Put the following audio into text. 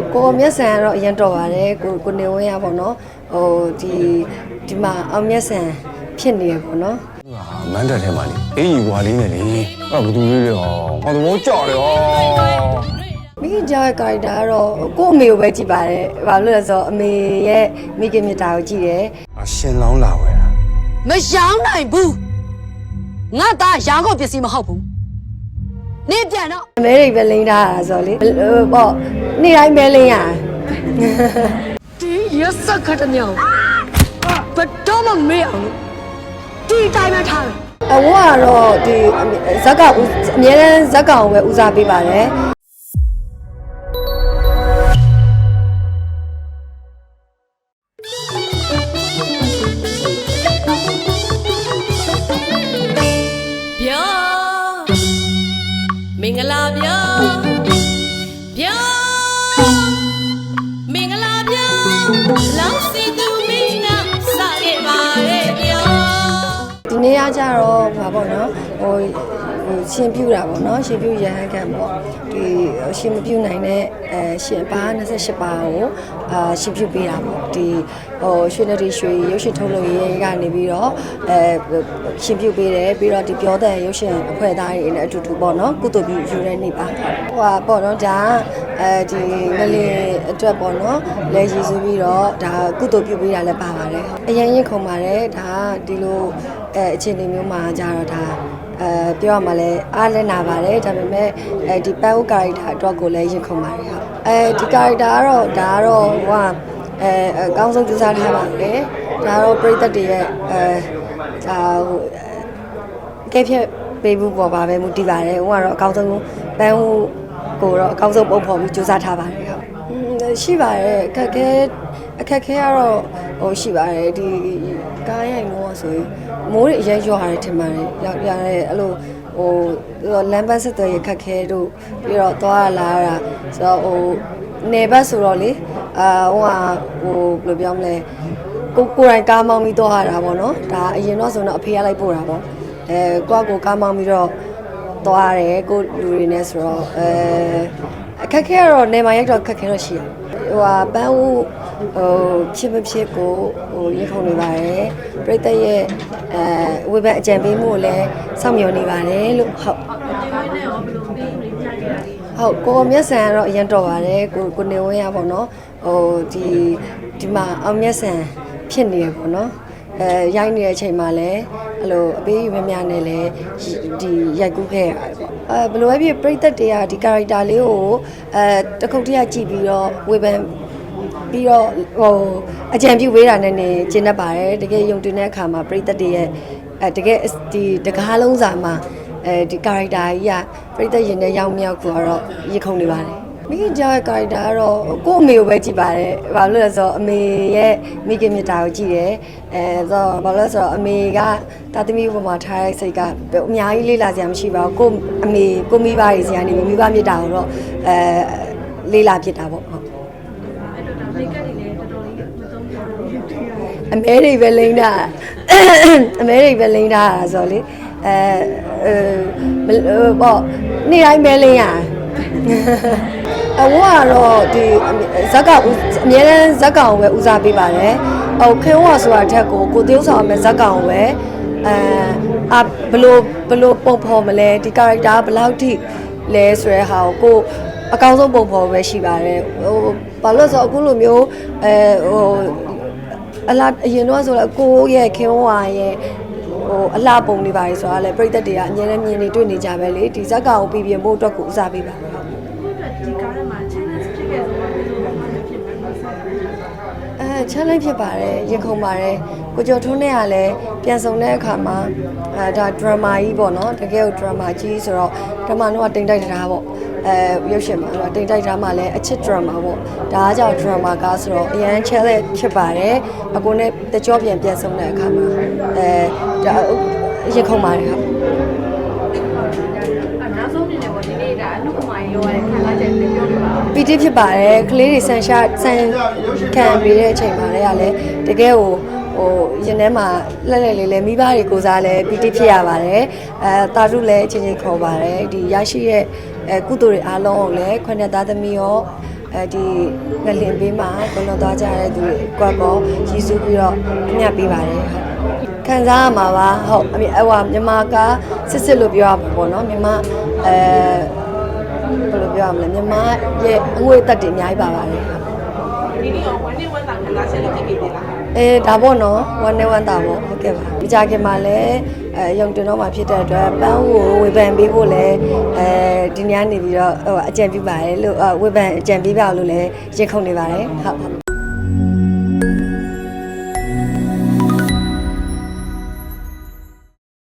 ဟုတ်ကိုမျက်စံကတော့အရင်တော်ပါတယ်ကိုကိုနေဝင်းရပါတော့ဟိုဒီဒီမှာအောင်မျက်စံဖြစ်နေရပါတော့ဟာမန်းတက်ထဲမှာလေအေးကြီးဘွာလေးနဲ့လေအဲ့ဘသူလေးတွေဟောဟောသဘောကြောက်တယ်ဟောမိခင်ကြောင့်ကာရက်တာကတော့ကို့အမေကိုပဲကြည့်ပါတယ်ဘာလို့လဲဆိုတော့အမေရဲ့မိခင်မြတ်တာကိုကြည့်တယ်အရှင်လောင်းလာဝဲတာမရောင်းနိုင်ဘူးငါသားရာကုန်ပစ္စည်းမဟုတ်ဘူး နေပြန်တော့အမဲတွေပဲလိမ့်ထားတာဆိုတော့လေဟိုပေါ့နေ့တိုင်းပဲလိမ့်ရတာဒီရစက်ခတ်တဲ့မြောင်ဘယ်တော့မှမေ့အောင်လို့ဒီတိုင်းမှထားတယ်အဝကတော့ဒီဇက်ကဦးအများတန်းဇက်ကောင်ပဲဦးစားပေးပါတယ် ပြောပြောမင်္ဂလာပြောလောင်းစီသူမင်းကစခဲ့ပါရဲ့ပြောဒီနေ့ကကြတော့ဘာပေါ့နော်ဟိုဟို ရှင်ပြူတာပေါ့နော်ရှင်ပြူရဟန်းခံပေါ့ဒီရှင်မပြူနိုင်တဲ့အဲရှင်ပါ28ပါကိုအာရှင်ပြူပေးတာပေါ့ဒီဟိုရွှေနဲ့ဒီရွှေရုပ်ရှင်ထုတ်လုပ်ရေးကနေပြီးတော့အဲရှင်ပြူပေးတယ်ပြီးတော့ဒီပြောတဲ့ရုပ်ရှင်အဖွဲ့သားတွေနဲ့အတူတူပေါ့နော်ကုသိုလ်ပြုယူတဲ့နေ့ပါဟိုဟာပေါ့နော်ဒါအဲဒီငလင်အတွက်ပေါ့နော်လဲရည်စူးပြီးတော့ဒါကုသိုလ်ပြုပေးတာလည်းပါပါတယ်အရင်ရင်ခုံပါတယ်ဒါဒီလိုအဲအခြေအနေမျိုးမှာကြတော့ဒါ အဲပြောရမှာလဲအားလည်းနာပါတယ်ဒါပေမဲ့အဲဒီပန်းဦးကာရီတာအတွက်ကိုလည်းရင်ခုံပါတယ်ဟုတ်အဲဒီကာရီတာကတော့ဒါကတော့ဟိုကအဲအကောင်းဆုံးကြိုးစားထားပါတယ်ဒါကတော့ပြိသက်တွေရဲ့အဲဒါဟိုကဲဖြတ်ပေးဖို့ပေါ်ပါပဲမူတည်ပါတယ်။ဟိုကတော့အကောင်းဆုံးပန်းဟိုကိုတော့အကောင်းဆုံးပုံဖော်ပြီးစူးစမ်းထားပါတယ်ဟုတ်။อืมရှိပါတယ်အခက်ခဲ အခက်ခဲကတော့ဟိုရှိပါတယ်ဒီကားရိုက်လို့ဆိုရင်မိုးတွေအရင်ရွာရတယ်ထင်ပါတယ်။ရောက်ရတယ်အဲ့လိုဟိုလမ်းပန်းဆက်သွယ်ရေးခက်ခဲတို့ပြီးတော့သွားရလာရတာဆိုတော့ဟိုနေဘက်ဆိုတော့လေအာဟိုဟာဟိုဘယ်လိုပြောမလဲကိုကိုယ်တိုင်ကားမောင်းပြီးတော့ရတာပေါ့နော်ဒါအရင်တော့ဆိုတော့အဖေကလိုက်ပို့တာပေါ့အဲကိုယ့်ကိုယ်ကားမောင်းပြီးတော့သွားရတယ်ကိုယ့်လူတွေနဲ့ဆိုတော့အဲအခက်ခဲကတော့နေမှာရိုက်တော့အခက်ခဲတော့ရှိတယ်ဟိုဟာပန်းဦး ဟိုဖြစ်မဖြစ်ကိုဟိုရေခုံနေပါတယ်ပြိတ္တရဲ့အဲဝေဘန်အကြံပေးမှုကိုလည်းစောင့်မျှော်နေပါတယ်လို့ဟုတ်ဟုတ်ကိုမျက်စံကတော့အရင်တော်ပါတယ်ကိုကိုနေဝင်းရပါတော့ဟိုဒီဒီမှာအောင်မျက်စံဖြစ်နေရပါတော့အဲရိုက်နေတဲ့အချိန်မှာလည်းအဲ့လိုအပေးယူမများနဲ့လည်းဒီရိုက်ကူးခဲ့ရတယ်ပေါ့အဲဘယ်လိုပဲဖြစ်ပြိသက်တွေကဒီ character လေးကိုအဲတစ်ခုတည်းကကြည့်ပြီးတော့ဝေဖန် ပြီးတော့ဟိုအကြံပြုပေးတာနဲ့နေကျင်းတတ်ပါတယ်တကယ်ယုံတင်တဲ့အခါမှာပြိသက်တွေရဲ့အဲတကယ်ဒီတကားလုံးစာမှာအဲဒီ character ကြီးကပြိသက်ရင်နဲ့ရောက်မြောက်ကိုကတော့ရခုံနေပါတယ်မိခင်ကြောင့် character ကတော့ကိုယ့်အမေကိုပဲကြည့်ပါတယ်။ဘာလို့လဲဆိုတော့အမေရဲ့မိခင်မြတ်တာကိုကြည့်တယ်။အဲဆိုတော့ဘာလို့လဲဆိုတော့အမေကတာသမီဘုံမှာထားတဲ့စိတ်ကအများကြီးလေးလာစရာမရှိပါဘူး။ကိုယ့်အမေကိုမိဘတွေစီကနေမိဘမြတ်တာကိုတော့အဲလေးလာဖြစ်တာပေါ့ဟုတ် အမဲတွေပဲလိမ့်တာအမဲတွေပဲလိမ့်တာဆိုတော့လေအဲအဲပေါ့နေ့တိုင်းပဲလိမ့်ရအဝကတော့ဒီဇက်ကဦးအများတန်းဇက်ကောင်ပဲဦးစားပေးပါတယ်။ဟိုခေဝါဆိုတာအထက်ကိုကိုသေးဆောင်အမယ်ဇက်ကောင်ပဲအဲအဘလို့ဘလို့ပုံဖော်မလဲဒီ character ဘယ်လောက်ထိလဲဆိုတဲ့ဟာကိုကိုအကောင်းဆုံးပုံဖော်ပဲရှိပါတယ်။ဟိုဘာလို့လဲဆိုတော့အခုလိုမျိုးအဲဟို အလားအရင်တော့ဆိုတော့ကိုရဲ့ခေဝါရဲ့ဟိုအလှပုံတွေပါလေဆိုတာလဲပြိသက်တွေကအများနဲ့မြင်နေတွေ့နေကြပဲလေဒီဇက်ကောင်ကိုပြည်ပြဖို့အတွက်ကိုဦးစားပေးပါတယ်ဟုတ်အဲ challenge ဖြစ်ပါတယ်ရင်ခုန်ပါတယ်ကိုကျော်ထွန်းနဲ့ကလည်းပြန်ဆောင်တဲ့အခါမှာအဲဒါ drama ကြီးပေါ့နော်တကယ်ကို drama ကြီးဆိုတော့ drama တော့တိမ်တိုက်တာပေါ့ အဲရုပ်ရှင်မှာတော့တိမ်တိုက်တာမှလည်းအချစ် drama ပေါ့ဒါကကြောင့် drama ကားဆိုတော့အရန် challenge ဖြစ်ပါတယ်အကိုနဲ့တကြောပြန်ပြန်ဆောင်တဲ့အခါမှာအဲဒါရင်ခုန်ပါတယ်ဟုတ်အနာဆုံးမြင်တယ်ပေါ့ဒီနေ့ကအနုပမာကြီးရောရတဲ့ခံစားချက်ပြောပြပါဦးပီတိဖြစ်ပါတယ်ကလေးတွေဆန်ရှာဆန်ခံပေးတဲ့အချိန်မှာလည်းကလည်းတကယ်ကို ဟိုရင်ထဲမှာလက်လက်လေးလေးမိဘတွေကိုစားလဲပီတိဖြစ်ရပါတယ်အဲတာရုလည်းချင်းချင်းခေါ်ပါတယ်ဒီရရှိရဲ့အဲကုသိုလ်တွေအားလုံးကိုလည်းခွနဲ့သားသမီးရောအဲဒီငလင်ပေးမှာဘလွန်သွားကြတဲ့သူတွေကွက်ကောရည်စူးပြီးတော့အမြတ်ပေးပါတယ်ဟုတ်ခံစားရမှာပါဟုတ်အမြအဟိုမြန်မာကစစ်စစ်လို့ပြောရမှာပေါ့နော်မြန်မာအဲဘယ်လိုပြောရမလဲမြန်မာရဲ့အငွေတက်တွေအများကြီးပါပါတယ်ဟုတ် ဒီနေ့ရောဝန်နေဝန်တာခံစားချက်လေးကြည့်ပေးသေးလားအဲဒါပေါ့နော်ဝမ်းနဲ့ဝမ်းတာပေါ့ဟုတ်ကဲ့ပါမကြခင်မှာလည်းအဲရုံတင်တော့မှာဖြစ်တဲ့အတွက်ပန်းကိုဝေဖန်ပေးဖို့လည်းအဲဒီနေ့ကနေပြီးတော့ဟိုအကြံပြုပါတယ်လို့ဝေဖန်အကြံပေးပါလို့လည်းရင်ခုန်နေပါတယ်ဟုတ်ဟုတ်